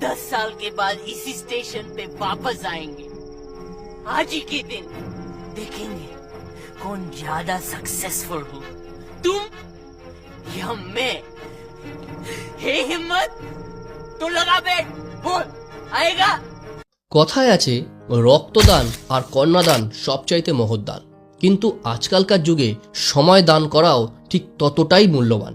दस साल के बाद इसी स्टेशन पे वापस आएंगे आज ही के दिन देखेंगे कौन ज्यादा सक्सेसफुल हो तुम या मैं हे हिम्मत तो लगा बैठ बोल आएगा কথায় আছে রক্তদান আর কন্যাদান সবচাইতে মহৎদান কিন্তু আজকালকার যুগে সময় দান করাও ঠিক ততটাই মূল্যবান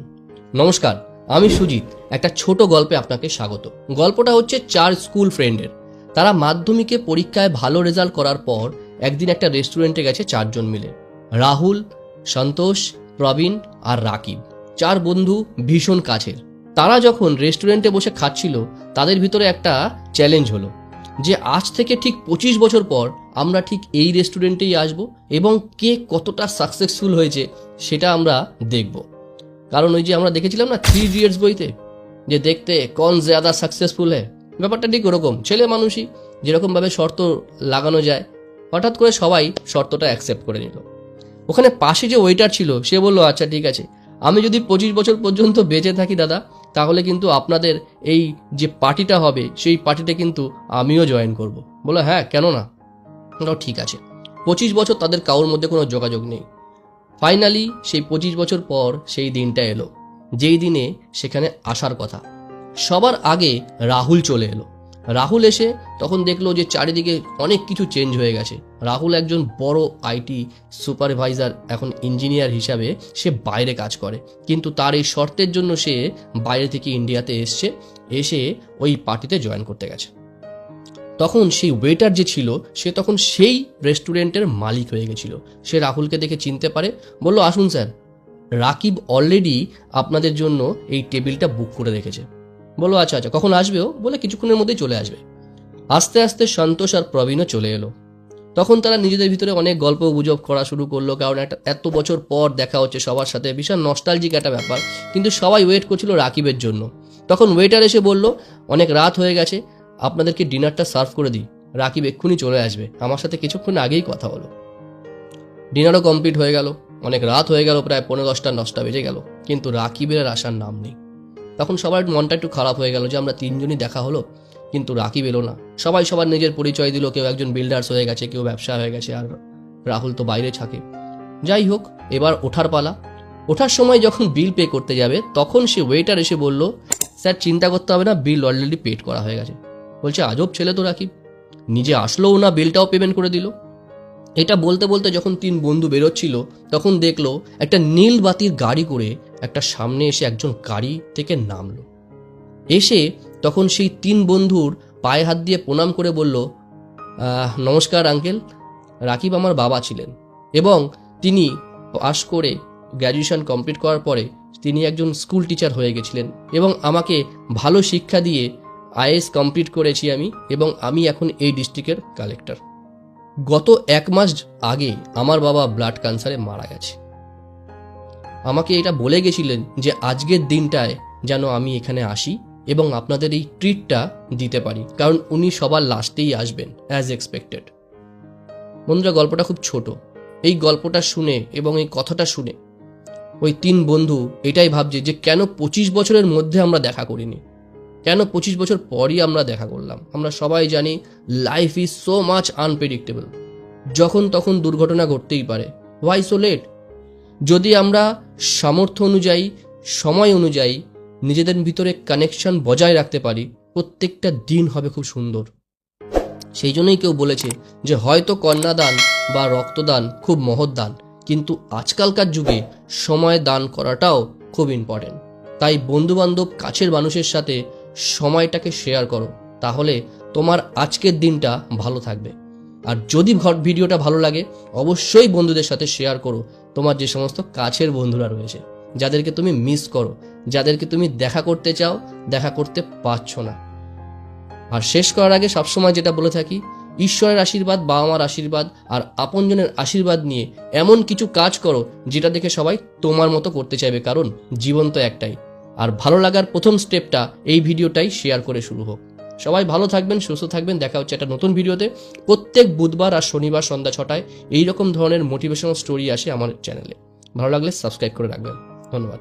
নমস্কার আমি সুজিত একটা ছোট গল্পে আপনাকে স্বাগত। গল্পটা হচ্ছে চার স্কুল ফ্রেন্ডের। তারা মাধ্যমিকে পরীক্ষায় ভালো রেজাল্ট করার পর একদিন একটা রেস্টুরেন্টে গেছে চারজন মিলে। রাহুল, সন্তোষ, প্রবীণ আর রাকিব। চার বন্ধু ভীষণ কাছের। তারা যখন রেস্টুরেন্টে বসে খাচ্ছিল, তাদের ভিতরে একটা চ্যালেঞ্জ হলো যে আজ থেকে ঠিক পঁচিশ বছর পর আমরা ঠিক এই রেস্টুরেন্টেই আসব এবং কে কতটা সাকসেসফুল হয়েছে সেটা আমরা দেখব। কারণ ওই যে আমরা দেখেছিলাম না থ্রি ইডিয়টস বইতে? যে দেখতে কন জ্যাদা সাকসেসফুল হ্যাঁ ব্যাপারটা ঠিক ওরকম। ছেলে মানুষই যেরকমভাবে শর্ত লাগানো যায়, হঠাৎ করে সবাই শর্তটা অ্যাকসেপ্ট করে নিল। ওখানে পাশে যে ওয়েটার ছিল, সে বলল আচ্ছা ঠিক আছে। আমি যদি পঁচিশ বছর পর্যন্ত বেঁচে থাকি, দাদা, তাহলে কিন্তু আপনাদের এই যে পার্টিটা হবে, সেই পার্টিতে কিন্তু আমিও জয়েন করব। বলো হ্যাঁ কেন না? ওটাও ঠিক আছে। পঁচিশ বছর তাদের কারোর মধ্যে কোনো যোগাযোগ নেই। ফাইনালি সেই পঁচিশ বছর পর সেই দিনটা এলো। যেই দিনে সেখানে আসার কথা। সবার আগে রাহুল চলে এলো। রাহুল এসে তখন দেখল যে চারিদিকে অনেক কিছু চেঞ্জ হয়ে গেছে। রাহুল একজন বড় আইটি সুপারভাইজার এখন ইঞ্জিনিয়ার হিসাবে সে বাইরে কাজ করে। কিন্তু তার এই শর্তের জন্য সে বাইরে থেকে ইন্ডিয়াতে এসছে, এসে ওই পার্টিতে জয়েন করতে গেছে। তখন সেই ওয়েটার যে ছিল, সে তখন সেই রেস্টুরেন্টের মালিক হয়ে গেছিল। সে রাহুলকে দেখে চিনতে পারে। বলল, আসুন স্যার রাকিব অলরেডি আপনাদের জন্য এই টেবিলটা বুক করে রেখেছে। বলো আচ্ছা আচ্ছা কখন আসবেও বলে কিছুক্ষণের মধ্যেই চলে আসবে। আস্তে আস্তে সন্তোষ আর প্রবীণও চলে এলো। তখন তারা নিজেদের ভিতরে অনেক গল্প গুজব করা শুরু করল, কারণ একটা এত বছর পর দেখা হচ্ছে সবার সাথে। বিশাল নস্টালজিক একটা ব্যাপার, কিন্তু সবাই ওয়েট করছিল রাকিবের জন্য। তখন ওয়েটার এসে বলল, অনেক রাত হয়ে গেছে, আপনাদেরকে ডিনারটা সার্ভ করে দিই। রাকিব এক্ষুনি চলে আসবে। আমার সাথে কিছুক্ষণ আগেই কথা হলো। ডিনারও কমপ্লিট হয়ে গেল। অনেক রাত হয়ে গেল, প্রায় পনেরো দশটা, নশটা বেজে গেল। কিন্তু রাকিবের আসার নাম নেই। তখন সবার মনটা একটু খারাপ হয়ে গেল যে আমরা তিনজনই দেখা হলো, কিন্তু রাকিব এলো না। সবাই সবার নিজের পরিচয় দিল, কেউ একজন বিল্ডার্স হয়ে গেছে, কেউ ব্যবসা হয়ে গেছে, আর রাহুল তো বাইরে থাকে। যাই হোক, এবার ওঠার পালা। ওঠার সময় যখন বিল পে করতে যাবে, তখন সে ওয়েটার এসে বলল, স্যার, চিন্তা করতে হবে না বিল অলরেডি পেড করা হয়ে গেছে। বলছে, আজব ছেলে তো রাকিব। নিজে আসলোও না বিলটাও পেমেন্ট করে দিল। এটা বলতে বলতে যখন তিন বন্ধু বেরোচ্ছিল, তখন দেখল একটা নীল বাতির গাড়ি করে একটা সামনে এসে একজন গাড়ি থেকে নামলো। এসে তখন সেই তিন বন্ধুর পায়ে হাত দিয়ে প্রণাম করে বলল নমস্কার আঙ্কেল, রাকিব আমার বাবা ছিলেন এবং তিনি পাশ করে গ্র্যাজুয়েশন কমপ্লিট করার পরে তিনি একজন স্কুল টিচার হয়ে গেছিলেন এবং আমাকে ভালো শিক্ষা দিয়ে আইএস কমপ্লিট করেছি আমি এবং আমি এখন এই ডিস্ট্রিক্টের কালেক্টর। গত এক মাস আগে আমার বাবা ব্লাড ক্যান্সারে মারা গেছে। আমাকে এটা বলে গেছিলেন যে আজকের দিনটায় যেন আমি এখানে আসি এবং আপনাদের এই ট্রিটটা দিতে পারি, কারণ উনি সবার লাস্টেই আসবেন অ্যাজ এক্সপেক্টেড বন্ধুরা, গল্পটা খুব ছোট। এই গল্পটা শুনে এবং এই কথাটা শুনে ওই তিন বন্ধু এটাই ভাবছে যে কেন পঁচিশ বছরের মধ্যে আমরা দেখা করিনি। কেন পঁচিশ বছর পরই আমরা দেখা করলাম? আমরা সবাই জানি life is so much unpredictable যখন তখন দুর্ঘটনা ঘটতেই পারে। ওয়াই সো লেট যদি আমরা সামর্থ্য অনুযায়ী, সময় অনুযায়ী নিজেদের ভিতরে কানেকশন বজায় রাখতে পারি, প্রত্যেকটা দিন হবে খুব সুন্দর। সেই জন্যই কেউ বলেছে যে হয়তো কন্যাদান বা রক্তদান খুব মহৎ দান, কিন্তু আজকালকার যুগে সময় দান করাটাও খুব ইম্পর্টেন্ট তাই বন্ধুবান্ধব, কাছের মানুষের সাথে সময়টাকে শেয়ার করো, তাহলে তোমার আজকের দিনটা ভালো থাকবে। আর যদি ভিডিওটা ভালো লাগে, অবশ্যই বন্ধুদের সাথে শেয়ার করো, তোমার যে সমস্ত কাছের বন্ধুরা রয়েছে, যাদেরকে তুমি মিস করো, যাদেরকে তুমি দেখা করতে চাও, দেখা করতে পারছ না। আর শেষ করার আগে সবসময় যেটা বলে থাকি, ঈশ্বরের আশীর্বাদ বাবা মার আশীর্বাদ আর আপনজনের আশীর্বাদ নিয়ে এমন কিছু কাজ করো, যেটা দেখে সবাই তোমার মতো করতে চাইবে, কারণ জীবন তো একটাই। আর ভালো লাগার প্রথম স্টেপটা এই ভিডিওটাই শেয়ার করে শুরু হোক। সবাই ভালো থাকবেন, সুস্থ থাকবেন। দেখা হচ্ছে একটা নতুন ভিডিওতে। প্রত্যেক বুধবার আর শনিবার সন্ধ্যা ছটায় এইরকম ধরনের মোটিভেশনাল স্টোরি আসে আমার চ্যানেলে ভালো লাগলে সাবস্ক্রাইব করে রাখবেন। ধন্যবাদ।